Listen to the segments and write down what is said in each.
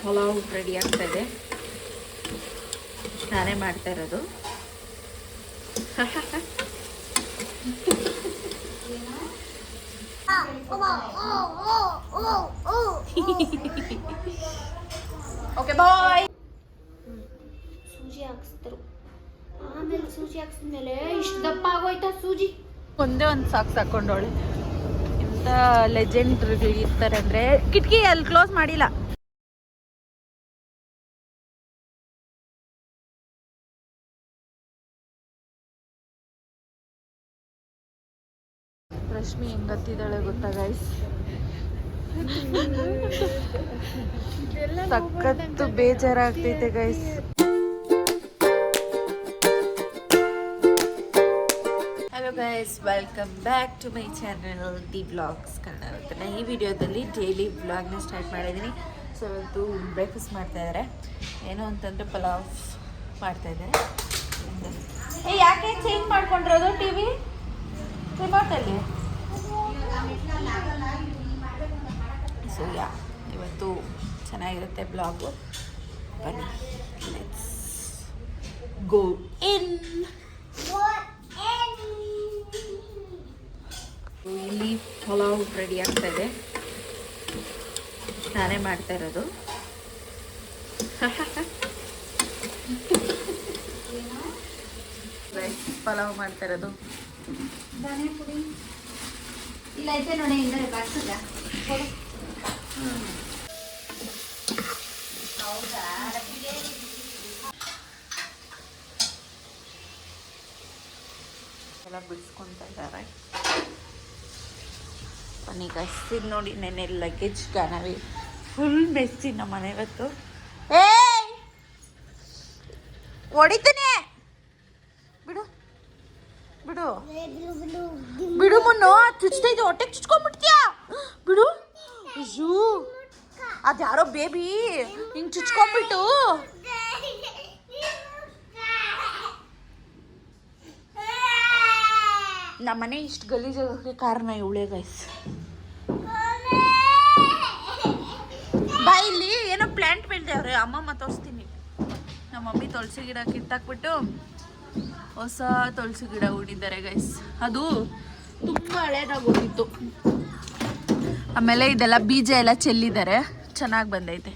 Pulao ready ಆಗ್ತಾ ಇದೆ. ನಾನೇ ಮಾಡ್ತಾ ಇರೋದು. ಓಕೆ ಬಾಯ್ ಸೂಜಿ ಹಾಕ್ಸಿದ್ರು. ಆಮೇಲೆ ಸೂಜಿ ಹಾಕ್ಸಿದ್ಮೇಲೆ ಇಷ್ಟು ದಪ್ಪ ಆಗೋಯ್ತಾ ಸೂಜಿ? ಒಂದೇ ಒಂದು ಸಾಕ್ಸ್ ಹಾಕೊಂಡವಳೆ. ಎಂತ ಲೆಜೆಂಡ್ ಇರ್ತಾರೆ ಅಂದ್ರೆ ಕಿಟಕಿ ಅಲ್ಲಿ ಕ್ಲೋಸ್ ಮಾಡಿಲ್ಲ. ರಶ್ಮಿ ಹೆಂಗತ್ತಿದ್ದಾಳೆ ಗೊತ್ತಾ ಗೈಸ್ ಸಖತ್ತು ಬೇಜಾರಾಗ್ತೈತೆ guys hello guys welcome back to my channel the blogs Kannada ಇವತ್ತಿನ ಈ ವಿಡಿಯೋದಲ್ಲಿ ಡೈಲಿ ವ್ಲಾಗ್ನ ಸ್ಟಾರ್ಟ್ ಮಾಡಿದ್ದೀನಿ. ಸೊ ಇವತ್ತು ಬ್ರೇಕ್ಫಾಸ್ಟ್ ಮಾಡ್ತಾ ಇದ್ದಾರೆ ಏನು ಅಂತಂದರೆ ಪಲಾವ್ ಮಾಡ್ತಾ ಇದ್ದಾರೆ ಏ, ಯಾಕೆ ಚೇಂಜ್ ಮಾಡ್ಕೊಂಡಿರೋದು ಟಿ ವಿ ರಿಮೋಟಲ್ಲಿ ಸೊ ಯಾ ಇವತ್ತು ಚೆನ್ನಾಗಿರುತ್ತೆ ಬ್ಲಾಗು. ಬನ್ನಿ ಲೆಟ್ಸ್ ಗೋ ಇನ್ ಇಲ್ಲಿ ಪಲಾವ್ ರೆಡಿ ಆಗ್ತಾ ಇದೆ. ನಾನೇ ಮಾಡ್ತಾ ಇರೋದು. ಪಲಾವ್ ಮಾಡ್ತಾ ಇರೋದು. ಎಲ್ಲ ಇದ್ದಾರೆ. ನನಗೆ ಹಸಿದ್ ನೋಡಿ ನೆನ್ನೆ ಲಗೇಜ್ ಕಾಣವಿ ಫುಲ್ ಮೆಸ್ಸಿ ನಮ್ಮ ಮನೆ ಇವತ್ತು. ಏ ಹೊಡಿತೀನಿ ಬಿಡು ಬಿಡು ಮುನ್ನು ಚುಚ್ತೈತೆ ಹೊಟ್ಟೆಗೆ ಚುಚ್ಕೊಂಡ್ಬಿಡ್ತೀಯಾ? ಬಿಡು. ಅಯ್ಯೋ, ಅದ್ಯಾರೋ ಬೇಬಿ, ಹಿಂಗ್ ಚುಚ್ಕೊಂಡ್ಬಿಟ್ಟು. ನಮ್ಮನೆ ಇಷ್ಟು ಗಲೀಜಾಗೋಕ್ಕೆ ಕಾರಣ ಇವಳೇ ಗೈಸ್ ಬಾ ಇಲ್ಲಿ, ಏನೋ ಪ್ಲಾಂಟ್ ಬೆಳ್ದೇವ್ರೆ ಅಮ್ಮಮ್ಮ ತೋರಿಸ್ತೀನಿ ನಮ್ಮ ಮಮ್ಮಿ ತುಳಸಿ ಗಿಡ ಕಿತ್ತಾಕ್ಬಿಟ್ಟು ಹೊಸ ತುಳಸಿ ಗಿಡ ಹೂಡಿದ್ದಾರೆ ಗೈಸ್ ಅದು ತುಂಬ ಹಳೇದಾಗೋಗಿತ್ತು ಆಮೇಲೆ ಇದೆಲ್ಲ ಬೀಜ ಎಲ್ಲ ಚೆಲ್ಲಿದ್ದಾರೆ. ಚೆನ್ನಾಗಿ ಬಂದೈತೆ.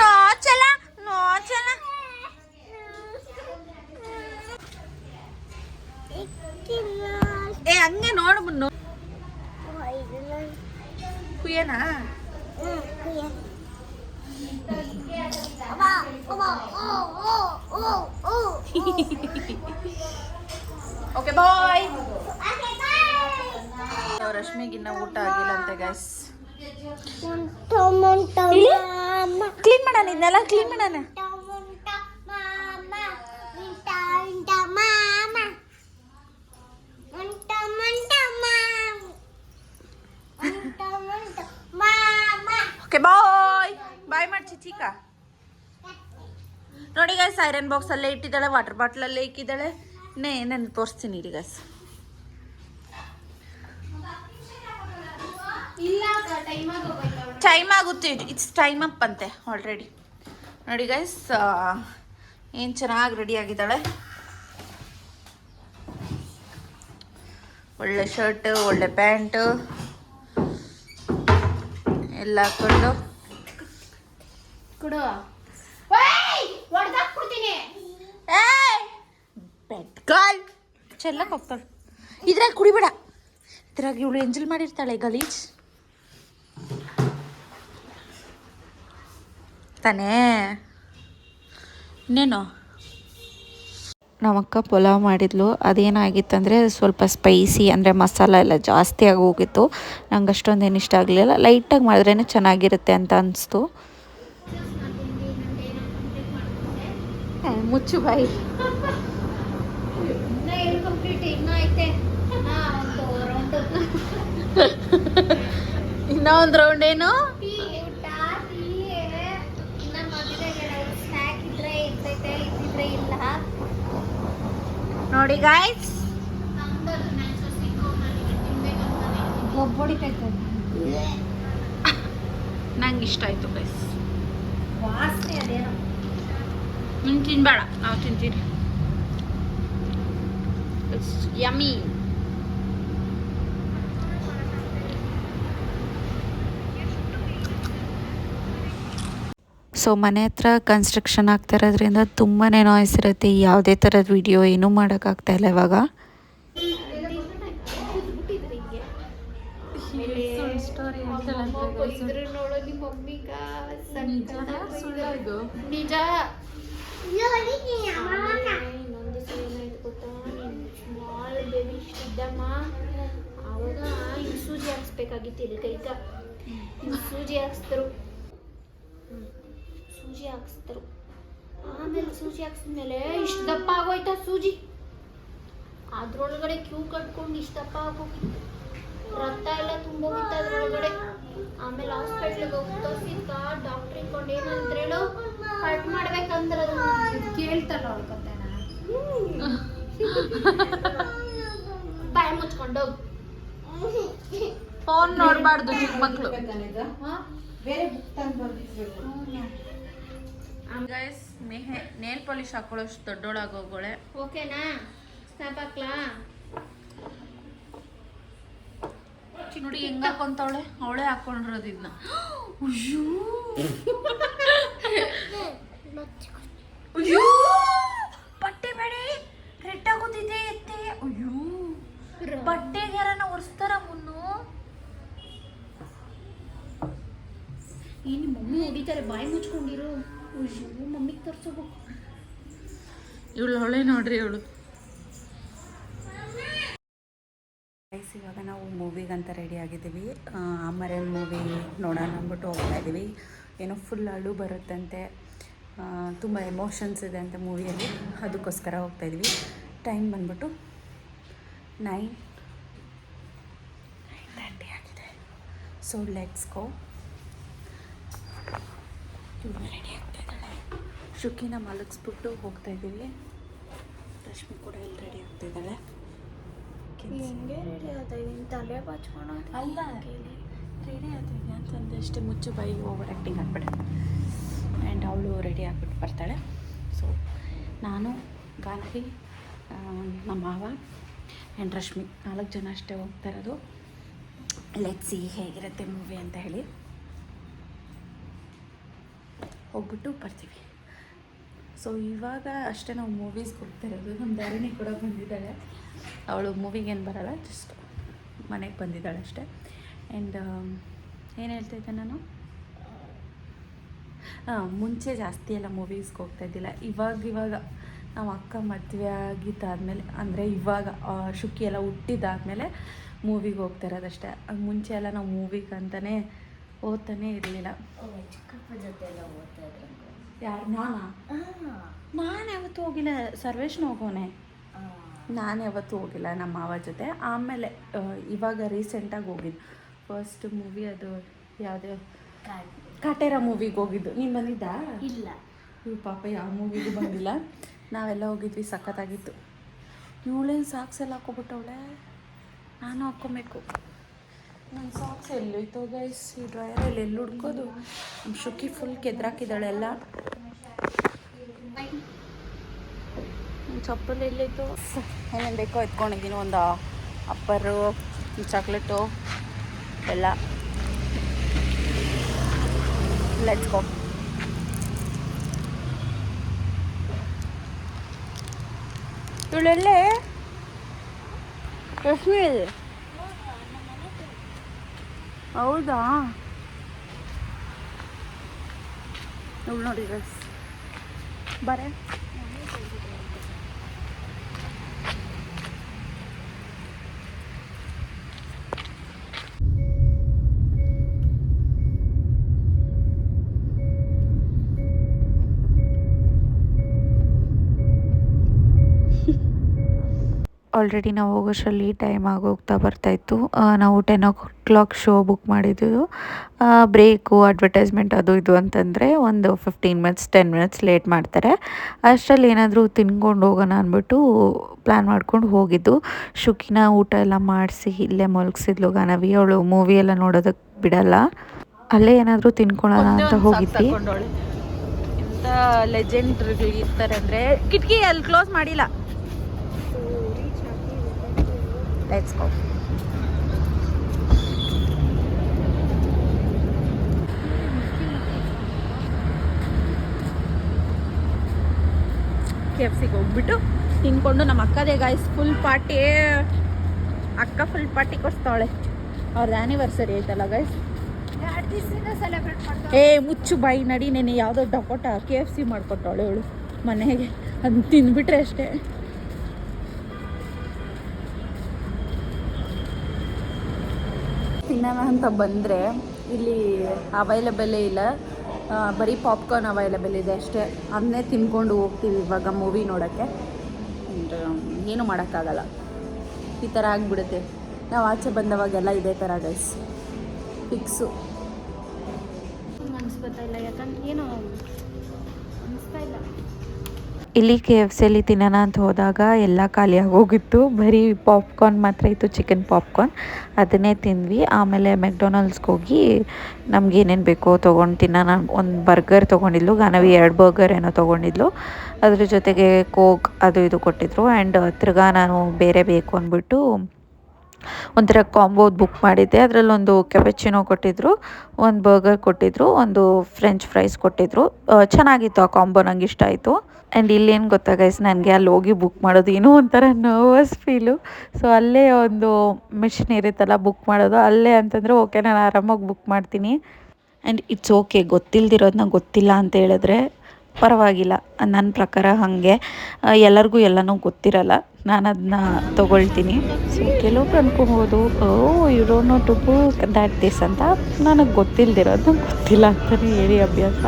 ನಾಚಲ ನಾಚಲ ಏ ಹಂಗೆ ನೋಡು ಮುನ್ನು. ಕುಯ್ಯನಾ. ಓಕೆ ಬಾಯ್ ರಶ್ಮಿಗಿನ್ನ ಊಟ ಆಗಿಲ್ಲ ಅಂತೆ ಗೈಸ್ ಕ್ಲೀನ್ ಮಾಡೋಣ ಇದನ್ನೆಲ್ಲ ಕ್ಲೀನ್ ಮಾಡೋಣ ಚಿಚಿಕ ನೋಡಿ ಗೈಸ್ ಐರನ್ ಬಾಕ್ಸ್ ಅಲ್ಲೇ ಇಟ್ಟಿದ್ದಾಳೆ ವಾಟರ್ ಬಾಟ್ಲ್ ಅಲ್ಲೇ ಇಕ್ಕಿದ್ದಾಳೆ. ನೇ ನಾನು ತೋರಿಸ್ತೀನಿ ಇರಿ ಗೈಸ್ ಟೈಮ್ ಆಗುತ್ತೆ ಇಟ್ಸ್ ಟೈಮ್ ಅಪ್ ಅಂತೆ ಆಲ್ರೆಡಿ ನೋಡಿ ಗೈಸ್ ಏನು ಚೆನ್ನಾಗಿ ರೆಡಿ ಆಗಿದ್ದಾಳೆ. ಒಳ್ಳೆ ಶರ್ಟ್ ಒಳ್ಳೆ ಪ್ಯಾಂಟ್ ಎಲ್ಲ ಹಾಕೊಂಡು. ಕೊಡು. ಚೆಲ್ಲಕ್ಕೆ ಹೋಗ್ತಾಳೆ. ಇದ್ರಾಗ ಕುಡಿಬೇಡ. ಇದ್ರಾಗ ಇವಳು ಎಂಜಲ್ ಮಾಡಿರ್ತಾಳೆ ಗಲೀಜ್. ತಾನೇ. ಇನ್ನೇನು? ನಮ್ಮಕ್ಕ ಪುಲಾವ್ ಮಾಡಿದ್ಲು. ಅದೇನಾಗಿತ್ತಂದರೆ ಸ್ವಲ್ಪ ಸ್ಪೈಸಿ ಅಂದರೆ ಮಸಾಲ ಎಲ್ಲ ಜಾಸ್ತಿ ಆಗಿ ಹೋಗಿತ್ತು. ನಂಗೆ ಅಷ್ಟೊಂದು ಏನು ಇಷ್ಟ ಆಗಲಿಲ್ಲ. ಲೈಟಾಗಿ ಮಾಡಿದ್ರೇ ಚೆನ್ನಾಗಿರುತ್ತೆ ಅಂತ ಅನಿಸ್ತು ಮುಚ್ಚು ಬಾಯಿ ಇನ್ನ ಏನು ಕಂಪ್ಲೀಟ್ ಇನ್ನ ಐತೆ ಇನ್ನ ಒಂದು ರೌಂಡ್ ಇನ್ನೂ ಒಂದು ರೌಂಡ್ ಏನು ಟೀ ಊಟ ಟೀ ಇನ್ನ ಮದುವೆಗೆ ಸ್ನ್ಯಾಕ್ ಇದ್ರೆ ಇರ್ತೈತೆ ಇದ್ದಿದ್ರೆ ಇಲ್ಲ ನೋಡಿ ಗಾಯ್ಸ್ ನಂಗೆ ಇಷ್ಟ ಆಯ್ತು ಗೈಸ್ ವಾಸನೆ ಅದೇನೋ. ನೀನು ತಿನ್ಬೇಡ ನಾವು ತಿಂತೀರಿ ಯಮ್ಮಿ ಸೊ ಮನೆ ಹತ್ರ ಕನ್ಸ್ಟ್ರಕ್ಷನ್ ಆಗ್ತಾ ಇರೋದ್ರಿಂದ ತುಂಬಾ ನಾಯ್ಸ್ ಇರುತ್ತೆ. ಯಾವುದೇ ಥರದ ವಿಡಿಯೋ ಏನೂ ಮಾಡೋಕ್ಕಾಗ್ತಾ ಇಲ್ಲ ಇವಾಗ. ನಿಜ. ಇನ್ನೊಂದು ದಿವಸ ಏನಾಯ್ತು ಗೊತ್ತಾ ಸ್ಮಾಲ್ ಬೇಬಿ ಇದ್ದಮ್ಮ ಅವಾಗ ಹಿಂಗೆ ಸೂಜಿ ಹಾಕ್ಸ್ಬೇಕಾಗಿತ್ತು ಇಲ್ಲಿ ಕೈಗ ಸೂಜಿ ಹಾಕ್ಸ್ತರು ಸೂಜಿ ಹಾಕ್ಸ್ತರು ಆಮೇಲೆ ಸೂಜಿ ಹಾಕ್ಸಿದ್ಮೇಲೆ ಇಷ್ಟು ದಪ್ಪ ಆಗೋಯ್ತಾ ಸೂಜಿ ಅದ್ರೊಳಗಡೆ ಕ್ಯೂ ಕಟ್ಕೊಂಡು ಇಷ್ಟು ದಪ್ಪ ಆಗೋಗಿತ್ತು ರಕ್ತ ಎಲ್ಲ ತುಂಬೋಗಿತ್ತು ಅದ್ರೊಳಗಡೆ ಆಮೇಲೆ ಹಾಸ್ಪಿಟ್ಲಿಗೆ ಹೋಗಿ ತೋರಿಸಿದ್ಕ? ಡಾಕ್ಟ್ರ್ ಇಟ್ಕೊಂಡು ಏನಂದ್ರೆ ಹೇಳು ಕಟ್ ಮಾಡ್ಬೇಕಂದ್ರ ಕೇಳ್ತಾರ ಬಾಯ್ ಮುಚ್ಕೊಂಡು ಹೋಗು. ಫೋನ್ ನೋಡಬಾರ್ದು ಚಿಕ್ಕ ಮಕ್ಕಳು ಗೈಸ್ ಮೆಹೆ ನೇಲ್ ಪಾಲಿಶ್ ಹಾಕೊಳ್ಳೋಷ್ಟು ದೊಡ್ಡೋಳಾಗೋಗೋಳೆ ಓಕೆನಾ? ಸ್ನ್ಯಾಪ್ ಹಾಕ್ಲಾ? ನೋಡಿ ಹೆಂಗ್ ಹಾಕೊಂತವಳೆ? ಅವಳೇ ಹಾಕೊಂಡಿರೋದು ಇದನ್ನ ಅಯ್ಯೋ ಬಟ್ಟೆ ಬೇಡಿ ರೆಡ್ ಆಗೋದಿದೆ ಎತ್ತೆ ಅಯ್ಯೋ ಬಟ್ಟೆಗೆ ಯಾರನ್ನ ಒರೆಸ್ತಾರ ಮುನ್ನು. ಏನು ಮಮ್ಮಿ ಹೊಡಿತಾರೆ ಬಾಯಿ ಮುಚ್ಕೊಂಡಿರು. ಅಯ್ಯೋ ಮಮ್ಮಿಗೆ ತರ್ಸೋಬೇಕು ಇವಳು ಹೊಳೆ ನೋಡ್ರಿ ಇವಳು. ಇದ್ದೀವಿ ಏನೋ ಫುಲ್ ಅಳು ಬರುತ್ತಂತೆ. ತುಂಬ ಎಮೋಷನ್ಸ್ ಇದೆ ಅಂತ ಮೂವಿಯಲ್ಲಿ ಅದಕ್ಕೋಸ್ಕರ ಹೋಗ್ತಾ ಇದ್ವಿ. ಟೈಮ್ ಬಂದ್ಬಿಟ್ಟು ನೈನ್ ನೈನ್ ತರ್ಟಿ ಆಗಿದೆ. ಸೊ ಲೆಟ್ಸ್ ಗೋ ರೆಡಿ ಆಗ್ತಾಯಿದ್ದಾಳೆ ಶುಕಿನ ಮಲಗಿಸ್ಬಿಟ್ಟು ಹೋಗ್ತಾ ಇದ್ದೀವಿ. ರಶ್ಮಿ ಕೂಡ ಇಲ್ಲಿ ರೆಡಿ ಆಗ್ತಾ ಇದ್ದಾಳೆ. ಹೆಂಗೆ ರೆಡಿ ಆಗ್ತಾಯಿದ್ದೀನಿ ತಲೆ ಬಾಚ್ಕೊಳೋದು ಅಲ್ಲ. ರೆಡಿ ಆಗ್ತಿದ್ದೆ ಅಂತಂದು ಅಷ್ಟೇ ಮುಚ್ಚು ಬಾಯಿ ಓವರ್ ಆ್ಯಕ್ಟಿಂಗ್ ಆಗ್ಬಿಟ್ಟೆ ಆ್ಯಂಡ್ ಅವಳು ರೆಡಿ ಆಗಿಬಿಟ್ಟು ಬರ್ತಾಳೆ. ಸೊ ನಾನು, ಗಾನವಿ ನಮ್ಮ ಮಾವ ಆ್ಯಂಡ್ ರಶ್ಮಿ ನಾಲ್ಕು ಜನ ಅಷ್ಟೇ ಹೋಗ್ತಾ ಇರೋದು. ಲೆಟ್ ಸಿ ಹೇಗಿರುತ್ತೆ ಮೂವಿ ಅಂತ ಹೇಳಿ. ಹೋಗ್ಬಿಟ್ಟು ಬರ್ತೀವಿ. ಸೊ ಇವಾಗ ಅಷ್ಟೇ ನಾವು ಮೂವೀಸ್ಗೆ ಹೋಗ್ತಾ ಇರೋದು. ನಮ್ಮ ಧರಣಿ ಕೂಡ ಬಂದಿದ್ದಾಳೆ. ಅವಳು ಮೂವಿಗೆ ಏನು ಬರಲ್ಲ ಜಸ್ಟ್ ಮನೆಗೆ ಬಂದಿದ್ದಾಳೆ ಅಷ್ಟೇ. ಆ್ಯಂಡ್ ಏನು ಹೇಳ್ತಾ ಇದ್ದೆ ನಾನು? ಹಾಂ ಮುಂಚೆ ಜಾಸ್ತಿ ಎಲ್ಲ ಮೂವೀಸ್ಗೆ ಹೋಗ್ತಾ ಇದ್ದಿಲ್ಲ. ಇವಾಗ ಇವಾಗ ನಾವು ಅಕ್ಕ ಮದುವೆ ಆಗಿದ್ದಾದಮೇಲೆ ಅಂದರೆ ಇವಾಗ ಶುಕಿ ಎಲ್ಲ ಹುಟ್ಟಿದಾದ್ಮೇಲೆ ಮೂವಿಗೆ ಹೋಗ್ತಾ ಇರೋದಷ್ಟೇ. ಮುಂಚೆ ಎಲ್ಲ ನಾವು ಮೂವಿಗೆ ಅಂತಲೇ ಓದ್ತಾನೆ ಇರಲಿಲ್ಲ. ಚಿಕ್ಕಪ್ಪ ಜೊತೆ ಎಲ್ಲ ಓದ್ತಾ ಇದ್ರು ಯಾರು ನಾನಾ? ನಾನು ಯಾವತ್ತೂ ಹೋಗಿಲ್ಲ. ಸರ್ವೇಶ್ನ ಹೋಗೋನೆ. ನಾನು ಯಾವತ್ತೂ ಹೋಗಿಲ್ಲ ನಮ್ಮ ಮಾವ ಜೊತೆ. ಆಮೇಲೆ ಇವಾಗ ರೀಸೆಂಟಾಗಿ ಹೋಗಿದ್ದು ಫಸ್ಟ್ ಮೂವಿ ಅದು ಯಾವುದೇ? ಕಾಟೇರ ಮೂವಿಗೆ ಹೋಗಿದ್ದು. ನೀನು ಬಂದಿದ್ದಾ? ಇಲ್ಲ. ಇವ್ ಪಾಪ ಯಾವ ಮೂವಿಗೂ ಬಂದಿಲ್ಲ. ನಾವೆಲ್ಲ ಹೋಗಿದ್ವಿ ಸಖತ್ತಾಗಿತ್ತು. ಇವಳೇನು ಸಾಕ್ಸ್ ಎಲ್ಲ ಹಾಕೋಬಿಟ್ಟವಳೆ ನಾನು ಹಾಕ್ಕೊಬೇಕು. ನನ್ನ ಸಾಕ್ಸ್ ಎಲ್ಲೋಯ್ತು ಗೈಸ್ ಈ ಡ್ರೈಯರಲ್ಲಿ ಎಲ್ಲಿ ಹುಡ್ಕೋದು ಶುಕಿ ಫುಲ್ ಕೆದ್ರಾಕಿದ್ದಾಳೆ ಎಲ್ಲ. ನನ್ನ ಎಲ್ಲೋಯ್ತು ಏನೇನು ಬೇಕೋ ಎತ್ಕೊಂಡಿದ್ದೀನಿ ಒಂದು ಅಪ್ಪರು ಚಾಕ್ಲೇಟು ಎಲ್ಲ. ಲೆಟ್ಸ್ ಗೋ ಇವಳೆಲ್ಲೇ ಇದೆ ಹೌದಾ? ನೋಡಿ ಗೈಸ್ ಬರೇ. ಆಲ್ರೆಡಿ ನಾವು ಹೋಗೋಷ್ಟರಲ್ಲಿ ಟೈಮ್ ಆಗೋಗ್ತಾ ಬರ್ತಾಯಿತ್ತು ನಾವು ten o'clock show book ಮಾಡಿದ್ದು ಬ್ರೇಕು ಅಡ್ವರ್ಟೈಸ್ಮೆಂಟ್ ಅದು ಇದು ಅಂತಂದರೆ ಒಂದು fifteen minutes ten minutes late ಮಾಡ್ತಾರೆ. ಅಷ್ಟರಲ್ಲಿ ಏನಾದರೂ ತಿನ್ಕೊಂಡು ಹೋಗೋಣ ಅಂದ್ಬಿಟ್ಟು ಪ್ಲ್ಯಾನ್ ಮಾಡ್ಕೊಂಡು ಹೋಗಿದ್ದು. ಶುಕಿನ ಊಟ ಎಲ್ಲ ಮಾಡಿಸಿ ಇಲ್ಲೇ ಮಲಗಿಸಿದ್ಲು ಗಾನವಿ. ಅವಳು ಮೂವಿ ಎಲ್ಲ ನೋಡೋದಕ್ಕೆ ಬಿಡಲ್ಲ. ಅಲ್ಲೇ ಏನಾದರೂ ತಿನ್ಕೊಳ್ಳೋಣ ಅಂತ ಹೋಗಿದ್ವಿ. ಲೆಜೆಂಡ್ ಇರ್ತಾರೆ ಅಂದರೆ ಕಿಟಕಿ ಅಲ್ಲಿ ಕ್ಲೋಸ್ ಮಾಡಿಲ್ಲ. ಲೆಟ್ಸ್ ಗೋ ಕೆ ಎಫ್ ಸಿಗೆ ಹೋಗ್ಬಿಟ್ಟು ತಿನ್ಕೊಂಡು ನಮ್ಮ ಅಕ್ಕದೇ ಗಾಯ್ಸ್ ಫುಲ್ ಪಾರ್ಟಿ ಅಕ್ಕ ಫುಲ್ ಪಾರ್ಟಿ ಕೊಡ್ತಾಳೆ. ಅವ್ರದ್ದು ಆನಿವರ್ಸರಿ ಐತಲ್ಲ ಗಾಯ್ಸ್ ಏ ಮುಚ್ಚು ಬಾಯಿ ನಡಿ ನೆನೆ ಯಾವುದೋ ಡಕೋಟ ಕೆ ಎಫ್ ಸಿ ಮಾಡ್ಕೊಟ್ಟವಳೆ ಅವಳು ಮನೆಗೆ. ಅದನ್ನ ತಿಂದ್ಬಿಟ್ರೆ ಅಷ್ಟೇ. ತಿನ್ನೋಣ ಅಂತ ಬಂದರೆ ಇಲ್ಲಿ ಅವೈಲಬಲೇ ಇಲ್ಲ. ಬರೀ ಪಾಪ್ಕಾರ್ನ್ ಅವೈಲಬಲ್ ಇದೆ ಅಷ್ಟೇ. ಅದನ್ನೇ ತಿನ್ಕೊಂಡು ಹೋಗ್ತೀವಿ ಇವಾಗ ಮೂವಿ ನೋಡೋಕ್ಕೆ. ಏನು ಏನೂ ಮಾಡೋಕ್ಕಾಗಲ್ಲ. ಈ ಥರ ಆಗಿಬಿಡುತ್ತೆ. ನಾವು ಆಚೆ ಬಂದವಾಗೆಲ್ಲ ಇದೇ ಥರ ಗೈಸ್ ಫಿಕ್ಸು ಮನ್ಸು ಬರ್ತಾ ಇಲ್ಲ ಯಾಕಂದ್ರೆ ಏನು ಅನಿಸ್ತಾ ಇಲ್ಲ. ಇಲ್ಲಿ ಕೆ ಎಫ್ ಸಿಯಲ್ಲಿ ತಿನ್ನೋಣ ಅಂತ ಹೋದಾಗ ಎಲ್ಲ ಖಾಲಿಯಾಗಿ ಹೋಗಿತ್ತು ಬರೀ ಪಾಪ್ಕಾರ್ನ್ ಮಾತ್ರ ಇತ್ತು ಚಿಕನ್ ಪಾಪ್ಕಾರ್ನ್ ಅದನ್ನೇ ತಿಂದ್ವಿ. ಆಮೇಲೆ ಮೆಕ್ಡೊನಾಲ್ಡ್ಸ್ಗೆ ಹೋಗಿ ನಮ್ಗೆ ಏನೇನು ಬೇಕೋ ತೊಗೊಂಡು ತಿನ್ನೋಣ. ಒಂದು ಬರ್ಗರ್ ತೊಗೊಂಡಿದ್ಲು ಗಾನವಿ ಎರಡು ಬರ್ಗರ್ ಏನೋ ತೊಗೊಂಡಿದ್ಲು. ಅದ್ರ ಜೊತೆಗೆ ಕೋಕ್ ಅದು ಇದು ಕೊಟ್ಟಿದ್ರು. ಆ್ಯಂಡ್ ತಿರ್ಗಾ ನಾನು ಬೇರೆ ಬೇಕು ಅಂದ್ಬಿಟ್ಟು ಒಂಥರ ಕಾಂಬೋದು ಬುಕ್ ಮಾಡಿದ್ದೆ. ಅದರಲ್ಲೊಂದು ಕೆಪೆಚಿನೋ ಕೊಟ್ಟಿದ್ರು, ಒಂದು ಬರ್ಗರ್ ಕೊಟ್ಟಿದ್ರು, ಒಂದು ಫ್ರೆಂಚ್ ಫ್ರೈಸ್ ಕೊಟ್ಟಿದ್ರು. ಚೆನ್ನಾಗಿತ್ತು ಆ ಕಾಂಬೋ ನಂಗೆ ಇಷ್ಟ ಆಯಿತು. ಆ್ಯಂಡ್ ಇಲ್ಲೇನು ಗೊತ್ತಾಗೈಸ್ ನನಗೆ ಅಲ್ಲಿ ಹೋಗಿ ಬುಕ್ ಮಾಡೋದು ಏನೋ ಒಂಥರ ನರ್ವಸ್ ಫೀಲು ಸೊ ಅಲ್ಲೇ ಒಂದು ಮಿಷಿನ್ ಇರುತ್ತಲ್ಲ ಬುಕ್ ಮಾಡೋದು, ಅಲ್ಲೇ ಅಂತಂದರೆ ಓಕೆ ನಾನು ಆರಾಮಾಗಿ ಬುಕ್ ಮಾಡ್ತೀನಿ. ಆ್ಯಂಡ್ ಇಟ್ಸ್ ಓಕೆ ಗೊತ್ತಿಲ್ದಿರೋದನ್ನ ಗೊತ್ತಿಲ್ಲ ಅಂತ ಹೇಳಿದ್ರೆ ಪರವಾಗಿಲ್ಲ. ನನ್ನ ಪ್ರಕಾರ ಹಾಗೆ. ಎಲ್ಲರಿಗೂ ಎಲ್ಲನೂ ಗೊತ್ತಿರಲ್ಲ. ನಾನು ಅದನ್ನ ತೊಗೊಳ್ತೀನಿ. ಸೊ ಕೆಲವೊಬ್ರು ಅನ್ಕೊಬೋದು, ಓ you don't know to book that this ಅಂತ. ನನಗೆ ಗೊತ್ತಿಲ್ಲದಿರೋದು ಗೊತ್ತಿಲ್ಲ ಅಂತಲೇ ಹೇಳಿ ಅಭ್ಯಾಸ.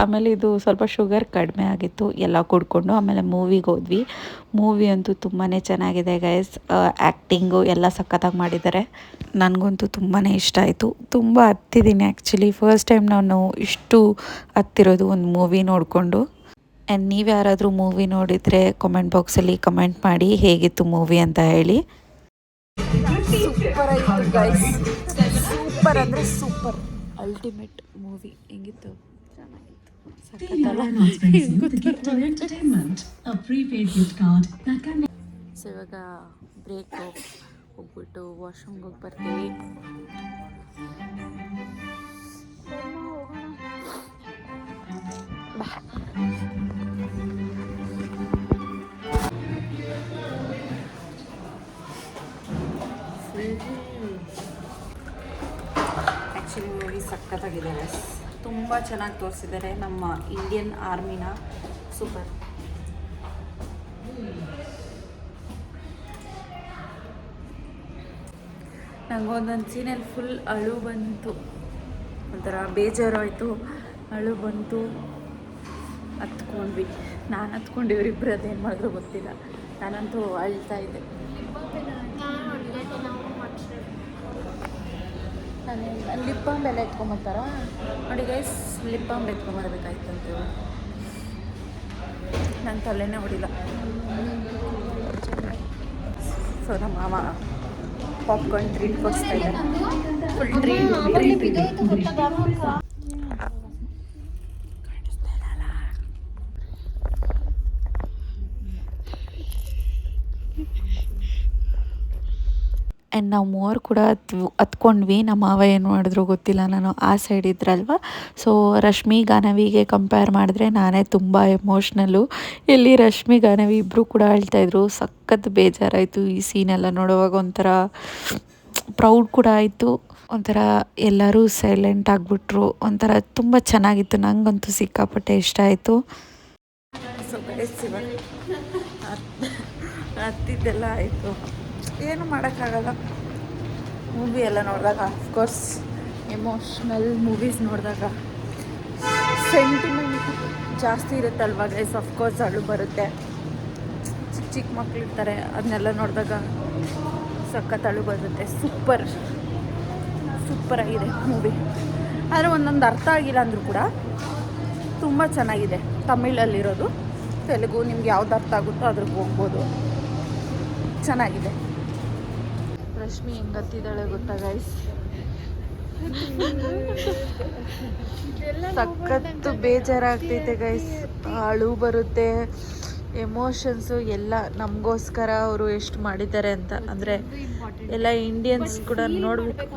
ಆಮೇಲೆ ಇದು ಸ್ವಲ್ಪ ಶುಗರ್ ಕಡಿಮೆ ಆಗಿತ್ತು. ಎಲ್ಲ ಕುಡ್ಕೊಂಡು ಆಮೇಲೆ ಮೂವಿಗೆ ಹೋದ್ವಿ. ಮೂವಿ ಅಂತೂ ತುಂಬಾ ಚೆನ್ನಾಗಿದೆ ಗೈಸ್ ಆ್ಯಕ್ಟಿಂಗು ಎಲ್ಲ ಸಖತ್ತಾಗಿ ಮಾಡಿದ್ದಾರೆ. ನನಗಂತೂ ತುಂಬಾ ಇಷ್ಟ ಆಯಿತು. ತುಂಬ ಹತ್ತಿದ್ದೀನಿ ಆ್ಯಕ್ಚುಲಿ ಫಸ್ಟ್ ಟೈಮ್ ನಾನು ಇಷ್ಟು ಹತ್ತಿರೋದು ಒಂದು ಮೂವಿ ನೋಡಿಕೊಂಡು. ಆ್ಯಂಡ್ ನೀವು ಯಾರಾದರೂ ಮೂವಿ ನೋಡಿದರೆ ಕಮೆಂಟ್ ಬಾಕ್ಸಲ್ಲಿ ಕಮೆಂಟ್ ಮಾಡಿ ಹೇಗಿತ್ತು ಮೂವಿ ಅಂತ ಹೇಳಿ. ಸೂಪರ್ ಆಯಿತು ಗೈಸ್ ಸೂಪರ್ ಅಂದರೆ ಸೂಪರ್ ಅಲ್ಟಿಮೇಟ್ ಮೂವಿ ಹೆಂಗಿತ್ತು? ಸೊ ಇವಾಗ ಬ್ರೇಕು ಹೋಗ್ಬಿಟ್ಟು ವಾಶ್ರೂಮ್ಗೆ ಹೋಗಿ ಬರ್ತೀವಿ ಆ್ಯಕ್ಚುಲಿ ಮೂವಿ ಸಖತ್ತಾಗಿದೆ. ತುಂಬ ಚೆನ್ನಾಗಿ ತೋರಿಸಿದ್ದಾರೆ ನಮ್ಮ ಇಂಡಿಯನ್ ಆರ್ಮಿನ ಸೂಪರ್ ನಂಗೆ ಒಂದೊಂದು ಸೀನಲ್ಲಿ ಫುಲ್ ಅಳು ಬಂತು. ಒಂಥರ ಬೇಜಾರಾಯಿತು. ಅಳು ಬಂತು. ಹತ್ಕೊಂಡ್ವಿ. ನಾನು ಹತ್ಕೊಂಡು ಇವರಿಬ್ಬರು ಅದೇನು ಮಾಡಿದ್ರು ಗೊತ್ತಿಲ್ಲ. ನಾನಂತೂ ಅಳ್ತಾ ಇದ್ದೆ. ನಾನು ಲಿಪ್ ಬಾಂಬ್ ಎಲ್ಲ ಎತ್ಕೊಂಬರ್ತಾರ ನೋಡಿ ಗೈಸ್ ಲಿಪ್ ಬಾಂಬ್ ಎತ್ಕೊಂಬರ್ಬೇಕಾಯ್ತಂತ ನನ್ನ ತಲೆನೇ ಹೊಡಿಲ್ಲ. ಸೊ, ನಮ್ಮ ಮಾಮ ಪಾಪ್ಕಾರ್ನ್ ಟ್ರೀಟ್ ಕೊಡಿಸ್ತಾ ಇದ್ದಾರೆ ಫುಲ್ ಟ್ರೀಟ್ ಬಿದ್ದೋಯ್ತು ಗೊತ್ತಾ ಆ್ಯಂಡ್ ನಾವು ಮೂವರು ಕೂಡ ಹತ್ ಹತ್ಕೊಂಡ್ವಿ ನಮ್ಮ ಮಾವ ಏನು ಮಾಡಿದ್ರು ಗೊತ್ತಿಲ್ಲ. ನಾನು ಆ ಸೈಡ್ ಇದ್ರಲ್ವ? ಸೊ ರಶ್ಮಿ ಗಾನವಿಗೆ ಕಂಪೇರ್ ಮಾಡಿದ್ರೆ ನಾನೇ ತುಂಬ ಎಮೋಷ್ನಲ್ಲು ಇಲ್ಲಿ ರಶ್ಮಿ ಗಾನವಿ ಇಬ್ಬರು ಕೂಡ ಅಳ್ತಾಯಿದ್ರು ಸಖತ್ ಬೇಜಾರಾಯಿತು ಈ ಸೀನೆಲ್ಲ ನೋಡುವಾಗ. ಒಂಥರ ಪ್ರೌಡ್ ಕೂಡ ಆಯಿತು. ಒಂಥರ ಎಲ್ಲರೂ ಸೈಲೆಂಟ್ ಆಗಿಬಿಟ್ರು. ಒಂಥರ ತುಂಬ ಚೆನ್ನಾಗಿತ್ತು. ನನಗಂತೂ ಸಿಕ್ಕಾಪಟ್ಟೆ ಇಷ್ಟ ಆಯಿತು. ಹತ್ತಿದ್ದೆಲ್ಲ ಆಯಿತು. ಏನು ಮಾಡೋಕ್ಕಾಗಲ್ಲ. ಮೂವಿ ಎಲ್ಲ ನೋಡಿದಾಗ ಅಫ್ಕೋರ್ಸ್ ಎಮೋಷ್ನಲ್ ಮೂವೀಸ್ ನೋಡಿದಾಗ. ಸೆಂಟಿಮೆಂಟ್ ಜಾಸ್ತಿ ಇರುತ್ತಲ್ವ ಗೈಸ್ ಅಫ್ಕೋರ್ಸ್ ಅಳು ಬರುತ್ತೆ. ಚಿಕ್ಕ ಚಿಕ್ಕ ಮಕ್ಕಳಿರ್ತಾರೆ ಅದನ್ನೆಲ್ಲ ನೋಡಿದಾಗ ಸಖತ್ ಅಳು ಬರುತ್ತೆ. ಸೂಪರ್ ಸೂಪರ್ ಆಗಿದೆ ಮೂವಿ ಆದರೆ ಒಂದೊಂದು ಅರ್ಥ ಆಗಿಲ್ಲ ಅಂದರೂ ಕೂಡ ತುಂಬ ಚೆನ್ನಾಗಿದೆ ತಮಿಳಲ್ಲಿರೋದು. ತೆಲುಗು ನಿಮ್ಗೆ ಯಾವ್ದು ಅರ್ಥ ಆಗುತ್ತೋ ಅದ್ರಿಗೆ ಹೋಗ್ಬೋದು. ಚೆನ್ನಾಗಿದೆ. ರಶ್ಮಿ ಹೆಂಗತ್ತಿದ್ದಾಳೆ ಗೊತ್ತಾ ಗೈಸ್ ಸಖತ್ತು ಬೇಜಾರಾಗ್ತೈತೆ ಗೈಸ್ ಅಳು ಬರುತ್ತೆ ಎಮೋಷನ್ಸು ಎಲ್ಲ ನಮಗೋಸ್ಕರ ಅವರು ಎಷ್ಟು ಮಾಡಿದ್ದಾರೆ ಅಂತ. ಅಂದರೆ ಎಲ್ಲ ಇಂಡಿಯನ್ಸ್ ಕೂಡ ನೋಡ್ಬೇಕು.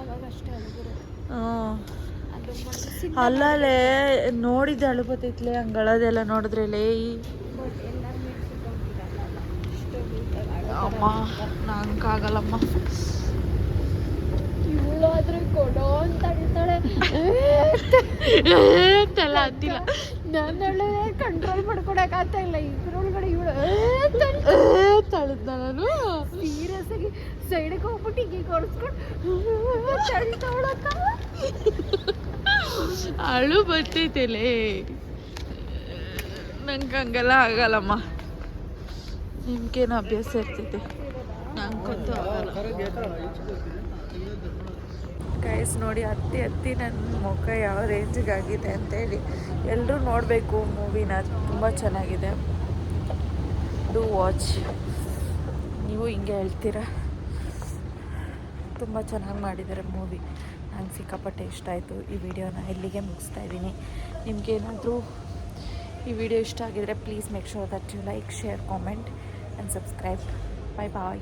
ಅಲ್ಲಲ್ಲೇ ಅಲ್ಲಲೇ ನೋಡಿದ್ದೆ ಅಳು ಬತ್ತೈತ್ಲೆ ಹಂಗೆ ನೋಡಿದ್ರೆ, ಲೇ. ಅಮ್ಮ ನಂಗಾಗಲ್ಲಮ್ಮ ಇವಳಾದ್ರೆ ಕೊಡೋ ಅಂತ ಅಳ್ತಾಳೆ ಅಂತೆಲ್ಲ ಅಂತಿಲ್ಲ ನನ್ನ ಕಂಟ್ರೋಲ್ ಮಾಡ್ಕೊಡಕ್ ಆಗ್ತಾ ಇಲ್ಲ. ಇದ್ರೊಳಗಡೆ ಇವಳು ತಳ್ದ ನಾನು? ಸೀರಿಯಸ್ ಆಗಿ ಸೈಡ್ಗೆ ಹೋಗ್ಬಿಟ್ಟು ಹೀಗೆ ಕೊಡ್ಸ್ಕೊಂಡು ತಳ್ತಾವಳಕ್ಕ ಅಳು ಬರ್ತೈತೆಲೆ. ನಂಗೆ ಹಂಗೆಲ್ಲ ಆಗಲ್ಲಮ್ಮ. ನಿಮ್ಗೇನು ಅಭ್ಯಾಸ ಇರ್ತೈತೆ? ನಂಗಂತೂ ಆಗಲ್ಲ. ಗೈಸ್ ನೋಡಿ ಹತ್ತಿ ಹತ್ತಿ ನನ್ನ ಮುಖ ಯಾವ ರೇಂಜಿಗೆ ಆಗಿದೆ ಅಂತೇಳಿ. ಎಲ್ಲರೂ ನೋಡಬೇಕು ಮೂವಿನ, ತುಂಬ ಚೆನ್ನಾಗಿದೆ. ಡು ವಾಚ್ ನೀವು ಹಿಂಗೆ ಹೇಳ್ತೀರಾ? ತುಂಬ ಚೆನ್ನಾಗಿ ಮಾಡಿದ್ದಾರೆ ಮೂವಿ. ನಂಗೆ ಸಿಕ್ಕಾಪಟ್ಟೆ ಇಷ್ಟ ಆಯಿತು ಈ ವಿಡಿಯೋನ. ಇಲ್ಲಿಗೆ ಮುಗಿಸ್ತಾ ಇದ್ದೀನಿ. ನಿಮಗೇನಾದರೂ ಈ ವಿಡಿಯೋ ಇಷ್ಟ ಆಗಿದರೆ please make sure that you like share comment and subscribe bye bye